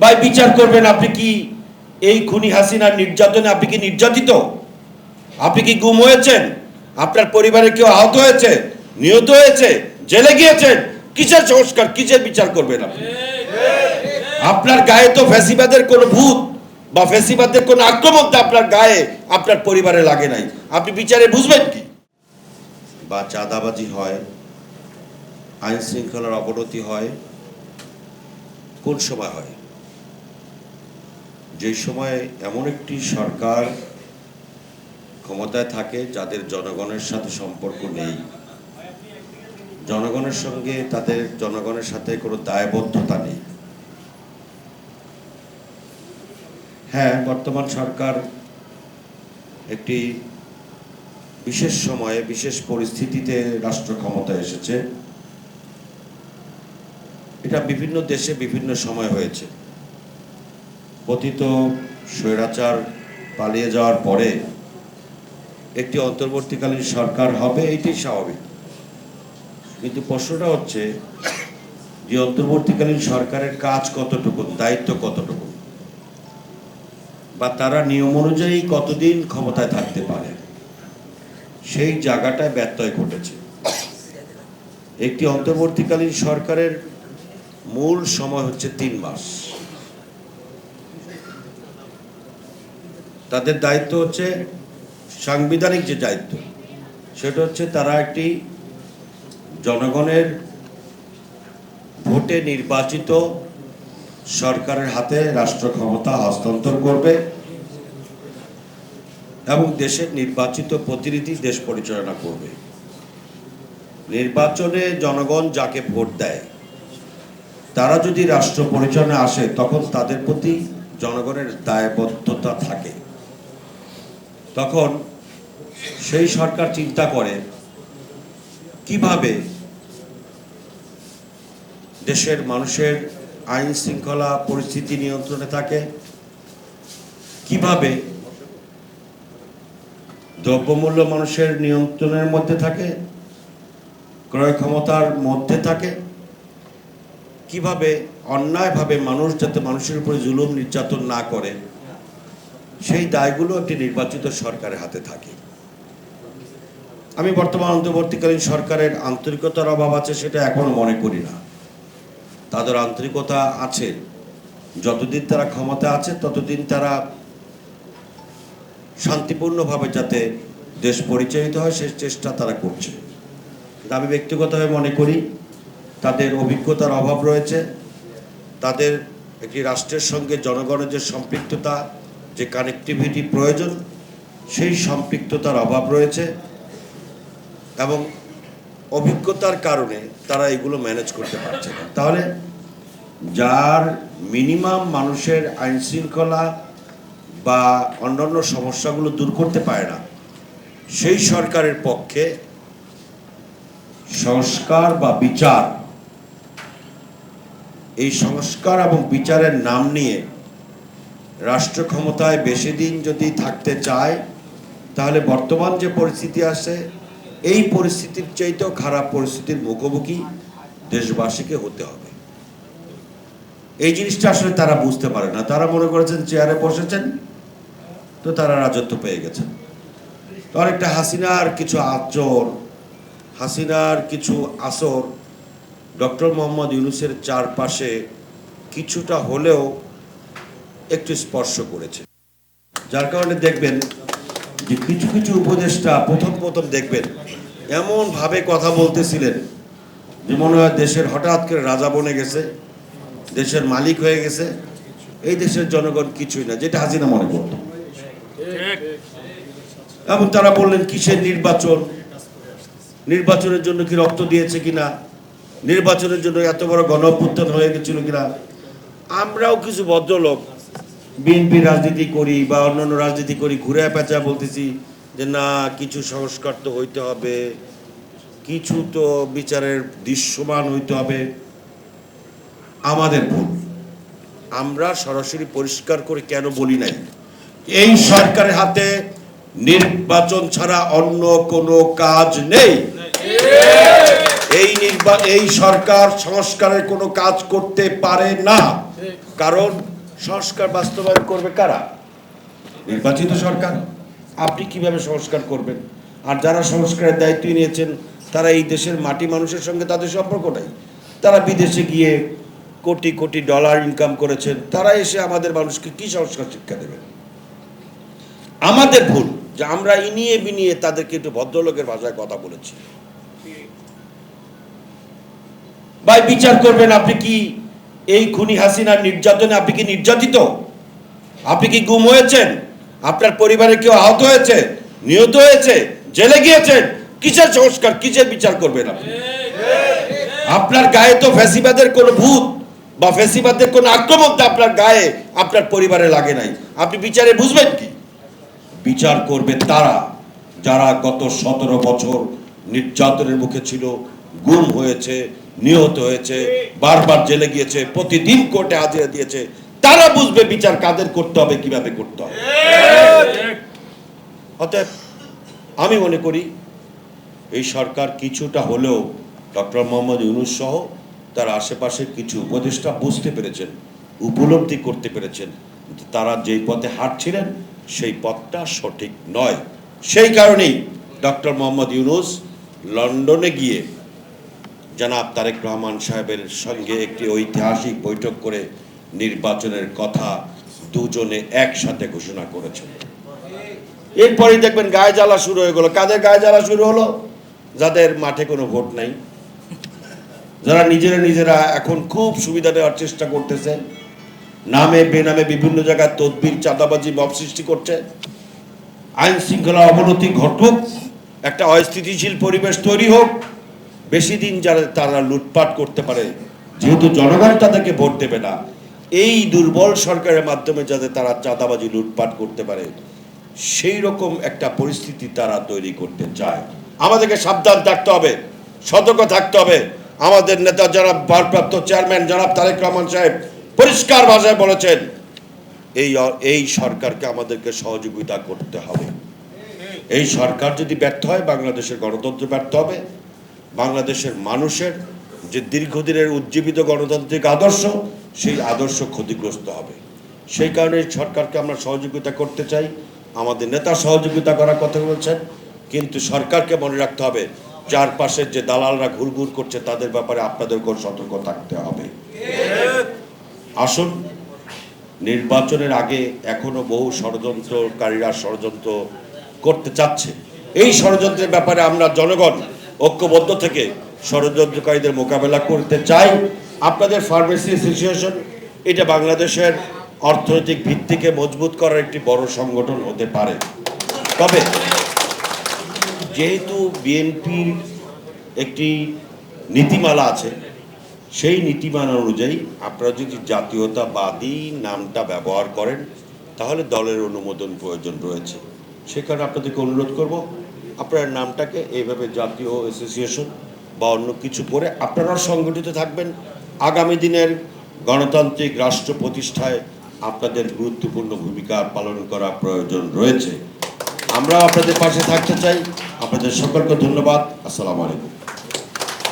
ভাই, বিচার করবেন আপনি কি এই খুনি হাসিনার নির্যাতনে আপনি কি নির্যাতিত? আপনি কি গুম হয়েছেন? আপনার পরিবারে কেউ আহত হয়েছে? নিহত হয়েছে? জেলে গিয়েছেন? কিসের সংস্কার? কিসের বিচার করবেন আপনি? আপনার গায়ে তো ফ্যাসিবাদের কোনো ভূত বা ফ্যাসিবাদের কোনো আক্রমণ তো আপনার গায়ে, আপনার পরিবারে লাগে নাই। আপনি বিচারে বুঝবেন কি? বা চাঁদাবাজি হয় আইন শৃঙ্খলার অবনতি হয়, কোন সময় হয়? যে সময় এমন একটি সরকার ক্ষমতায় থাকে যাদের জনগণের সাথে সম্পর্ক নেই। জনগণের সঙ্গে তাদের জনগণের সাথে কোনো দায়বদ্ধতা নেই। হ্যাঁ বর্তমান সরকার একটি বিশেষ সময়ে, বিশেষ পরিস্থিতিতে রাষ্ট্র ক্ষমতায় এসেছে। এটা বিভিন্ন দেশে বিভিন্ন সময় হয়েছে। পতিত স্বৈরাচার পালিয়ে যাওয়ার পরে একটি অন্তর্বর্তীকালীন সরকার হবে, এটাই স্বাভাবিক। কিন্তু প্রশ্নটা হচ্ছে, যে অন্তর্বর্তীকালীন সরকারের কাজ কতটুকু, দায়িত্ব কতটুকু? বা তারা নিয়ম অনুযায়ী কতদিন ক্ষমতায় থাকতে পারে? সেই জায়গাটায় ব্যত্যয় ঘটেছে। একটি অন্তর্বর্তীকালীন সরকারের মূল সময় হচ্ছে তিন মাস। তাদের দায়িত্ব হচ্ছে সাংবিধানিক যে দায়িত্ব, সেটা হচ্ছে তারা একটি জনগণের ভোটে নির্বাচিত সরকারের হাতে রাষ্ট্র ক্ষমতা হস্তান্তর করবে এবং দেশের নির্বাচিত প্রতিনিধি দেশ পরিচালনা করবে। নির্বাচনে জনগণ যাকে ভোট দেয়, তারা যদি রাষ্ট্র পরিচালনা আসে, তখন তাদের প্রতি জনগণের দায়বদ্ধতা থাকে। তখন সেই সরকার চিন্তা করে কীভাবে দেশের মানুষের আইন শৃঙ্খলা পরিস্থিতি নিয়ন্ত্রণে থাকে, কীভাবে দ্রব্যমূল্য মানুষের নিয়ন্ত্রণের মধ্যে থাকে, ক্রয় ক্ষমতার মধ্যে থাকে, কীভাবে অন্যায়ভাবে মানুষ যাতে মানুষের উপরে জুলুম নির্যাতন না করে। সেই দায়গুলো একটি নির্বাচিত সরকারের হাতে থাকে। আমি বর্তমান অন্তর্বর্তীকালীন সরকারের আন্তরিকতার অভাব আছে সেটা এখনও মনে করি না। তাদের আন্তরিকতা আছে। যতদিন তারা ক্ষমতা আছে, ততদিন তারা শান্তিপূর্ণভাবে যাতে দেশ পরিচালিত হয় সেই চেষ্টা তারা করছে। কিন্তু আমি ব্যক্তিগতভাবে মনে করি, তাদের অভিজ্ঞতার অভাব রয়েছে। তাদের একটি রাষ্ট্রের সঙ্গে জনগণের যে সম্পৃক্ততা যে কানেক্টিভিটি প্রয়োজন, সেই সম্পৃক্ততার অভাব রয়েছে এবং অভিজ্ঞতার কারণে তারা এগুলো ম্যানেজ করতে পারছে না। তাহলে যার মিনিমাম মানুষের আইন শৃঙ্খলা বা অন্যান্য সমস্যাগুলো দূর করতে পারে না, সেই সরকারের পক্ষে সংস্কার বা বিচার, এই সংস্কার এবং বিচারের নাম নিয়ে রাষ্ট্র ক্ষমতায় বেশি দিন যদি থাকতে চায়, তাহলে বর্তমান যে পরিস্থিতি আসে এই পরিস্থিতির চাইতেও খারাপ পরিস্থিতির মুখোমুখি দেশবাসীকে হতে হবে। এই জিনিসটা আসলে তারা বুঝতে পারে না। তারা মনে করেছেন চেয়ারে বসেছেন, তো তারা রাজত্ব পেয়ে গেছেন। তো অনেকটা হাসিনার কিছু আচর, হাসিনার কিছু আসর, ডক্টর মোহাম্মদ ইউনুসের চারপাশে কিছুটা হলেও একটু স্পর্শ করেছে। যার কারণে দেখবেন যে কিছু কিছু উপদেষ্টা প্রথম প্রথম দেখবেন এমন ভাবে কথা বলতেছিলেন যে মনে হয় দেশের হঠাৎ করে রাজা বনে গেছে, দেশের মালিক হয়ে গেছে, এই দেশের জনগণ কিছুই না, যেটা হাসিনা মনে করত। এবং তারা বললেন, কিসের নির্বাচন? নির্বাচনের জন্য কি রক্ত দিয়েছে কিনা? নির্বাচনের জন্য এত বড় গণ হয়ে গেছিল কিনা? আমরাও কিছু ভদ্রলোক বিএনপি রাজনীতি করি বা অন্যান্য রাজনীতি করি, ঘুরে পেঁচা বলতেছি যে না, কিছু সংস্কার তো হইতে হবে, কিছু তো বিচারের দৃশ্যমান হইতে হবে। আমাদের ভুল। আমরা সরাসরি পরিষ্কার করে কেন বলি নাই? এই সরকারের হাতে নির্বাচন ছাড়া অন্য কোনো কাজ নেই। এই নির্বা, এই সরকার সংস্কারের কোনো কাজ করতে পারে না। কারণ সংস্কার বাস্তবায়ন করবে কারা? নির্বাচিত সরকার। আপনি কীভাবে সংস্কার করবেন? আর যারা সংস্কারের দায়িত্ব নিয়েছেন তারা এই দেশের মাটি মানুষের সঙ্গে তাদের সম্পর্কটাই তারা বিদেশে গিয়ে কোটি কোটি ডলার ইনকাম করেছেন। তারা এসে আমাদের মানুষকে কি সংস্কার শিক্ষা দেবেন আমাদের ভুল যে আমরা ইনিয়ে বিনিয়ে তাদেরকে একটু ভদ্রলোকের ভাষায় কথা বলেছি। ভাই বিচার করবেন আপনি কি এই খুনি হাসিনার নির্যাতনে আপনি কি নির্যাতিত? আপনি কি গুম হয়েছেন? আপনার পরিবারে কেউ আহত হয়েছে? নিহত হয়েছে? জেলে গিয়েছেন? কিসের সংস্কার, কিসের বিচার করবেন আপনি? আপনার গায়ে তো ফ্যাসিবাদের কোনো ভূত বা ফ্যাসিবাদের কোনো আক্রমণ তো আপনার গায়ে, আপনার পরিবারে লাগে নাই। আপনি বিচারে বুঝবেন কি? বিচার করবে তারা যারা গত সতেরো বছর নির্যাতনের মুখে ছিল, গুম হয়েছে নিহত হয়েছে, বারবার জেলে গিয়েছে, প্রতিদিন কোর্টে হাজিরা দিয়েছে। তারা বুঝবে বিচার কাদের করতে হবে, কীভাবে করতে হবে। অতএব আমি মনে করি, এই সরকার কিছুটা হলেও ডক্টর মোহাম্মদ ইউনুস সহ তার আশেপাশের কিছু উপদেষ্টা বুঝতে পেরেছেন, উপলব্ধি করতে পেরেছেন তারা যেই পথে হাঁটছিলেন, সেই পথটা সঠিক নয়। সেই কারণেই ডক্টর মোহাম্মদ ইউনুস লন্ডনে গিয়ে জনাব তারেক রহমান সাহেবের সঙ্গে একটি ঐতিহাসিক বৈঠক করে নির্বাচনের কথা দুজনে একসাথে ঘোষণা করেছেন। এরপরেই দেখবেন গায়ে জ্বালা শুরু হয়ে গেল। কাদের গায়ে জ্বালা শুরু হলো? যাদের মাঠে কোনো ভোট নাই। যারা নিজেরা নিজেরা এখন খুব সুবিধা দেওয়ার চেষ্টা করতেছে। নামে, বেনামে বিভিন্ন জায়গায় তদবির, চাঁদাবাজি, মব সৃষ্টি করছে। আইন শৃঙ্খলা অবনতি ঘটুক, একটা অস্থিতিশীল পরিবেশ তৈরি হোক বেশি দিন যারা তারা লুটপাট করতে পারে, যেহেতু জনগণ তাদেরকে ভোট দেবে না, এই দুর্বল সরকারের মাধ্যমে যাতে তারা চাঁদাবাজি, লুটপাট করতে পারে, সেই রকম একটা পরিস্থিতি তারা তৈরি করতে চায়। আমাদেরকে সাবধান থাকতে হবে, সতর্ক থাকতে হবে। আমাদের নেতা যারা ভারপ্রাপ্ত চেয়ারম্যান জনাব তারেক রহমান সাহেব পরিষ্কার ভাষায় বলেছেন, এই এই সরকারকে আমাদেরকে সহযোগিতা করতে হবে। এই সরকার যদি ব্যর্থ হয়, বাংলাদেশের গণতন্ত্র ব্যর্থ হবে। বাংলাদেশের মানুষের যে দীর্ঘদিনের উজ্জীবিত গণতান্ত্রিক আদর্শ, সেই আদর্শ ক্ষতিগ্রস্ত হবে। সেই কারণে সরকারকে আমরা সহযোগিতা করতে চাই। আমাদের নেতা সহযোগিতা করার কথা বলছেন, কিন্তু সরকারকে মনে রাখতে হবে চারপাশের যে দালালরা ঘুরঘুর করছে, তাদের ব্যাপারে আপনাদেরকেও সতর্ক থাকতে হবে। আসুন, নির্বাচনের আগে এখনও বহু ষড়যন্ত্রকারীরা ষড়যন্ত্র করতে চাচ্ছে। এই ষড়যন্ত্রের ব্যাপারে আমরা জনগণ ঐক্যবদ্ধ থেকে ষড়যন্ত্রকারীদের মোকাবেলা করতে চাই। আপনাদের ফার্মেসি অ্যাসোসিয়েশন এটা বাংলাদেশের অর্থনৈতিক ভিত্তিকে মজবুত করার একটি বড় সংগঠন হতে পারে। তবে যেহেতু বিএনপির একটি নীতিমালা আছে, সেই নীতিমালা অনুযায়ী আপনারা যদি জাতীয়তাবাদী নামটা ব্যবহার করেন, তাহলে দলের অনুমোদন প্রয়োজন রয়েছে। সে কারণে আপনাদেরকে অনুরোধ করব আপনার নামটাকে এইভাবে জাতীয় অ্যাসোসিয়েশন বা অন্য কিছু করে আপনারা সংগঠিত থাকবেন। আগামী দিনের গণতান্ত্রিক রাষ্ট্র প্রতিষ্ঠায় আপনাদের গুরুত্বপূর্ণ ভূমিকা পালন করা প্রয়োজন রয়েছে। আমরা আপনাদের পাশে থাকতে চাই। আপনাদের সকলকে ধন্যবাদ। আসসালামু আলাইকুম।